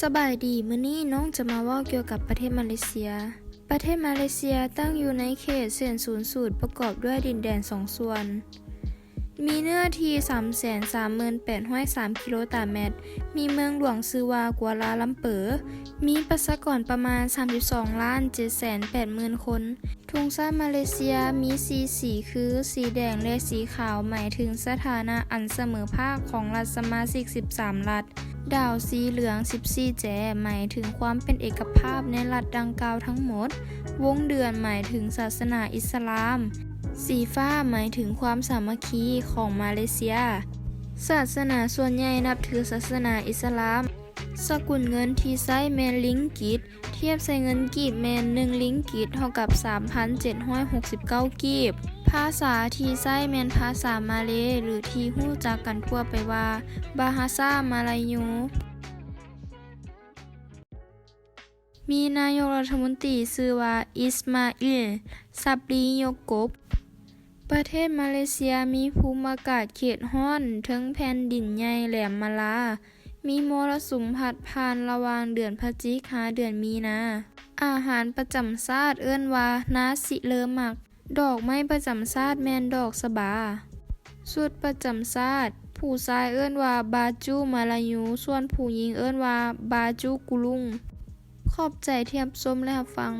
สบายดีมื้อนี้น้องจะมาว่าเกี่ยวกับประเทศมาเลเซีย ประเทศมาเลเซียตั้งอยู่ในเขตเส้นศูนย์สูตรประกอบด้วยดินแดนสองส่วน มีเนื้อที่ 338,3 กิโลตารเมตร มีเมืองหลวงซือวากัวลาลัมเปอร์มีประชากรประมาณ 32 ล้าน780,000 คนธงชาติมาเลเซียมีสีสีคือ สีแดงและสีขาวหมายถึงสถานะอันเสมอภาคของรัฐสมาชิก 13 รัฐ ดาวสีเหลือง 14 แจ หมายถึงความเป็นเอกภาพในรัฐดังกล่าวทั้งหมด วงเดือนหมายถึงศาสนาอิสลาม สีฟ้าหมายถึงความสามัคคีของมาเลเซีย ศาสนาส่วนใหญ่นับถือศาสนาอิสลาม สกุลเงินที่ใช้แมนลิงกิตเทียบใส่เงินกีบแมน1ลิงกิตเท่ากับ 3,769 กีบ ภาษาที่ใช้แมนภาษามาเลหรือที่หู้จักกันทั่วไปว่าบาฮาซามาลายูมีนายกรัฐมนตรีชื่อว่าอิสมาอิลซับรีโยกบ ประเทศมาเลเซียมีภูมิอากาศเขตร้อนเทิงแผ่นดินใหญ่แหลมมาลา มีมรสุมพัดผ่านระหว่างเดือนพฤศจิกาเดือนมีนา อาหารประจำชาติเอิ้นว่านาสิเลอหมัก ดอกไม้ประจำชาติแมนดอกสบาสุดประจำชาติผู้ชายเอิ้นว่าบาจูมาลายูส่วนผู้หญิงเอิ้นว่าบาจูกุลุง ขอบใจเที่รับชมและฟัง